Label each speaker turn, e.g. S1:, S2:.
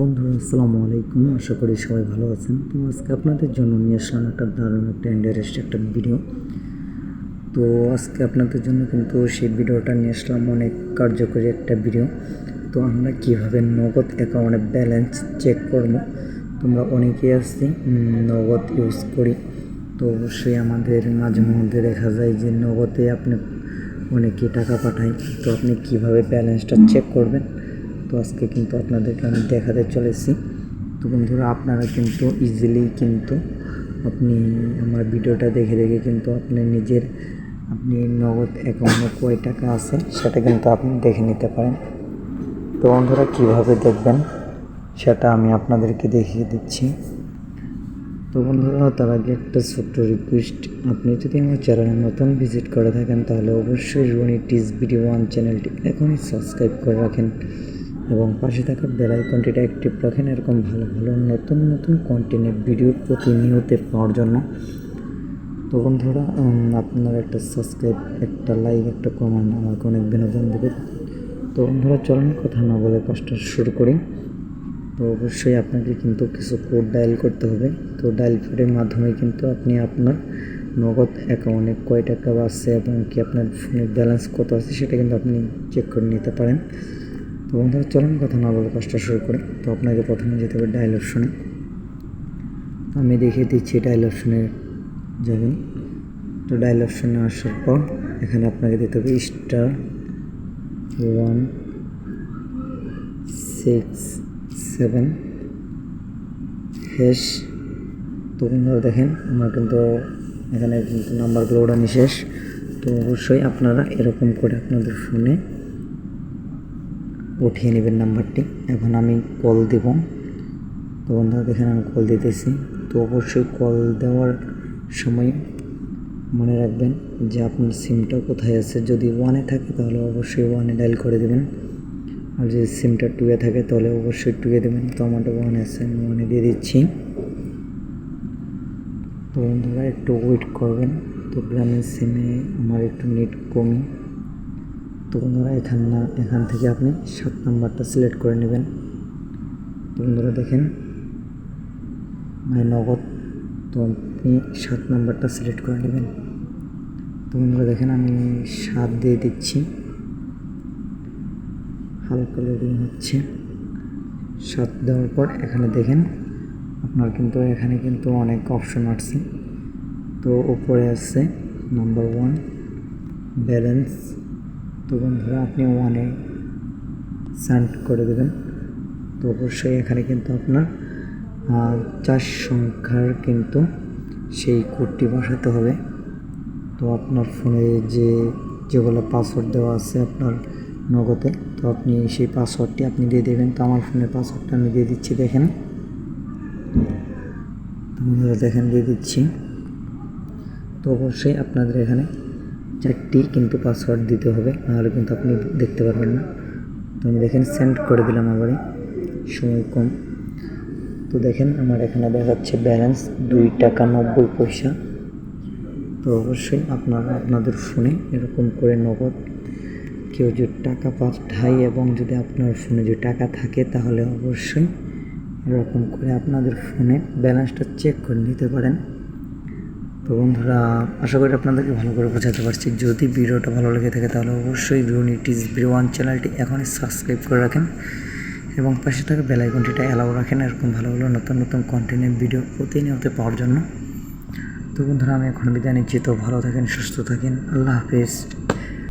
S1: বন্ধু আসসালামু আলাইকুম। আশা করি সবাই ভালো আছেন। তো আজকে আপনাদের জন্য নিয়ে আসলাম একটা দারুণ একটা ইন্টারেস্ট একটা ভিডিও তো আজকে আপনাদের জন্য কিন্তু সেই ভিডিওটা নিয়ে আসলাম অনেক কার্যকরী একটা ভিডিও তো আমরা কীভাবে নগদ অ্যাকাউন্টে ব্যালেন্স চেক করব? তোমরা অনেকেই আসছি নগদ ইউজ করি। তো অবশ্যই আমাদের মাঝে মধ্যে দেখা যায় যে নগদে আপনি অনেকে টাকা পাঠায়। তো আপনি কীভাবে ব্যালেন্সটা চেক করবেন? তো আজকে কিন্তু আপনাদেরকে আমি দেখাতে চলেছি। তো বন্ধুরা, আপনারা কিন্তু ইজিলি কিন্তু আপনি আমার ভিডিওটা দেখে দেখে কিন্তু আপনি নিজের, আপনি নগদ অ্যাকাউন্টে কয় টাকা আছে সেটা কিন্তু আপনি দেখে নিতে পারেন। তো বন্ধুরা, কীভাবে দেখবেন সেটা আমি আপনাদেরকে দেখিয়ে দিচ্ছি। তো বন্ধুরা, তার আগে একটা ছোট্ট রিকোয়েস্ট আপনি যদি আমার চ্যানেলে নতুন ভিজিট করে থাকেন, তাহলে অবশ্যই রনি টিস ভিডিও ওয়ান চ্যানেলটি এখনই সাবস্ক্রাইব করে রাখেন। এবং পাশে থাকা বেল আইকনটিটা অ্যাক্টিভ রাখেন। এরকম ভালো ভালো নতুন নতুন কন্টেন্টের ভিডিও প্রতিনিয়ত পাওয়ার জন্য। তো বন্ধুরা আপনার একটা সাবস্ক্রাইব একটা লাইক একটা কমেন্ট আমাকে অনেক বিনোদন দেবে তো বন্ধুরা, চলুন কথা না বলে কাজটা শুরু করি। তো অবশ্যই আপনাকে কিন্তু কিছু কোড ডায়াল করতে হবে। তো ডায়াল কোডের মাধ্যমে কিন্তু আপনি আপনার নগদ অ্যাকাউন্টে কয় টাকা বাড়ছে এবং কি আপনার ফোনের ব্যালেন্স কত আছে সেটা কিন্তু আপনি চেক করে নিতে পারেন। তো বন্ধুরা চলুন কথা না বলে কাজটা শুরু করি। তো আপনাকে প্রথমে যেতে হবে ডায়াল অপশনে আমি দেখিয়ে দিচ্ছি ডায়াল অপশনে যাবেন। তো ডায়াল অপশনে আসার পর এখানে আপনাকে দিতে হবে star one six seven hash তো বন্ধুরা দেখেন, আমার কিন্তু এখানে কিন্তু নাম্বারগুলো ওড়ানি শেষ। তো অবশ্যই আপনারা এরকম করে আপনাদের ফোনে উঠিয়ে নেবেন নাম্বারটি। এখন আমি কল দেব। তো বন্ধুরা, দেখেন আমি কল দিতেছি। তো অবশ্যই কল দেওয়ার সময় মনে রাখবেন যে আপনার সিমটা কোথায় আছে। যদি ওয়ানে থাকে, তাহলে অবশ্যই ওয়ানে ডায়াল করে দেবেন। আর যদি সিমটা টুয়ে থাকে, তাহলে অবশ্যই টুয়ে দেবেন। তো আমারটা ওয়ানে আছে, আমি ওয়ানে দিয়ে দিচ্ছি। তো বন্ধুরা, একটু ওয়েট করবেন। তো গ্রামের সিমে আমার একটু নেট কমই তো বন্ধুরা, এখান না, এখান থেকে আপনি সাত নাম্বারটা সিলেক্ট করে নেবেন। তো বন্ধুরা দেখেন মাই নগদ, তো আপনি সাত নাম্বারটা সিলেক্ট করে নেবেন। তো বন্ধুরা দেখেন, আমি সাত দিয়ে দিচ্ছি। হালকা লোডিং হচ্ছে। সাত দেওয়ার পর এখানে দেখেন, আপনার কিন্তু এখানে কিন্তু অনেক অপশন আছে তো উপরে আছে নাম্বার ওয়ান ব্যালেন্স তো বন্ধুরা, আপনি ওয়ানে সেন্ড করে দেবেন। তো অবশ্যই এখানে কিন্তু আপনার চার সংখ্যার কিন্তু সেই কোডটি বসাতে হবে। তো আপনার ফোনে যে, যেগুলো পাসওয়ার্ড দেওয়া আছে আপনার নগদে, তো আপনি সেই পাসওয়ার্ডটি আপনি দিয়ে দেবেন। তো আমার ফোনের পাসওয়ার্ডটা আমি দিয়ে দিচ্ছি, দেখেন। দেখেন, দিয়ে দিচ্ছি। তো অবশ্যই আপনাদের এখানে চারটি কিন্তু পাসওয়ার্ড দিতে হবে, নাহলে কিন্তু আপনি দেখতে পারবেন না। তো আমি দেখেন সেন্ড করে দিলাম আবারই, সময় কম। তো দেখেন আমার এখানে দেখাচ্ছে ব্যালেন্স দুই টাকা নব্বই পয়সা। তো অবশ্যই আপনারা আপনাদের ফোনে এরকম করে নগদ কেউ যদি টাকা পাঠায় এবং যদি আপনার ফোনে যদি টাকা থাকে, তাহলে অবশ্যই এরকম করে আপনাদের ফোনে ব্যালেন্সটা চেক করে নিতে পারেন। তো বন্ধুরা, আশা করি আপনাদেরকে ভালো করে বোঝাতে পারছি। যদি ভিডিওটা ভালো লেগে থাকে, তাহলে অবশ্যই রুনিটিস ভিডিও ওয়ান চ্যানেলটি এখনই সাবস্ক্রাইব করে রাখেন এবং পাশে থাকা বেলাইকনটিটা অ্যালাউ রাখেন এরকম ভালো ভালো নতুন নতুন কন্টেন্টের ভিডিও প্রতিনিয়ত পাওয়ার জন্য। তো বন্ধুরা, আমি এখন বিদায় নিচ্ছি। তো ভালো থাকেন, সুস্থ থাকেন। আল্লাহ হাফিজ।